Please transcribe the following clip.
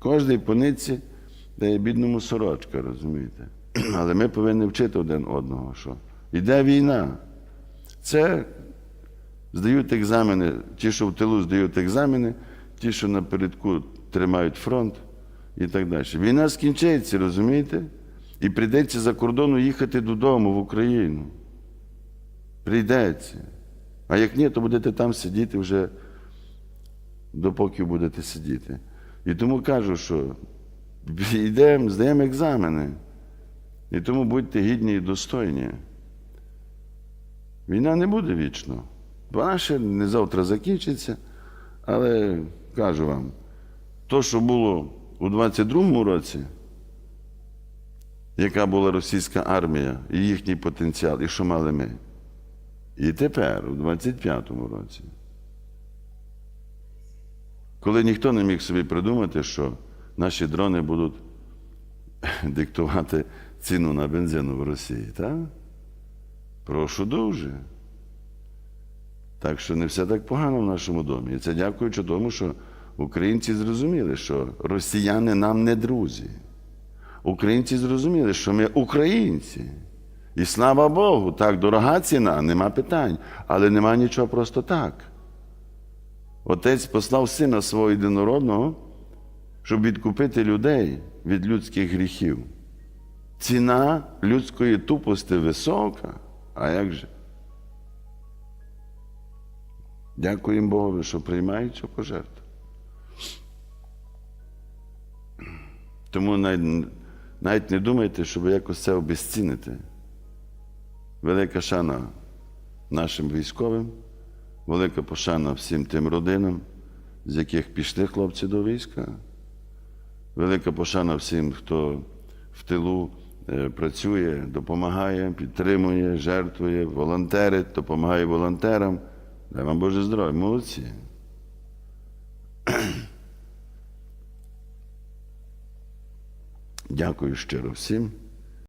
Кожний по нитці дає бідному сорочка, розумієте? Але ми повинні вчити один одного, що йде війна. Це здають екзамени, ті, що в тилу здають екзамени, ті, що напередку тримають фронт і так далі. Війна скінчиться, розумієте? І прийдеться за кордону їхати додому в Україну. Прийдеться. А як ні, то будете там сидіти вже допоки будете сидіти. І тому кажу, що йдемо, здаємо екзамени. І тому будьте гідні і достойні. Війна не буде вічно. Вона ще не завтра закінчиться, але кажу вам, то, що було у 22-му році, яка була російська армія і їхній потенціал, і що мали ми. І тепер, у 25-му році, коли ніхто не міг собі придумати, що наші дрони будуть диктувати ціну на бензину в Росії, так? Прошу дуже. Так що не все так погано в нашому домі. І це дякуючи тому, що українці зрозуміли, що росіяни нам не друзі. Українці зрозуміли, що ми українці. І слава Богу, так, дорога ціна, нема питань, але нема нічого просто так. Отець послав сина свого єдинородного, щоб відкупити людей від людських гріхів. Ціна людської тупості висока. А як же? Дякуємо Богові, що приймають цю пожертву. Тому навіть, навіть не думайте, щоб якось це обезцінити. Велика шана нашим військовим, велика пошана всім тим родинам, з яких пішли хлопці до війська. Велика пошана всім, хто в тилу е, працює, допомагає, підтримує, жертвує, волонтерить, допомагає волонтерам. Дай вам Боже здоров'я, молодці. Дякую щиро всім.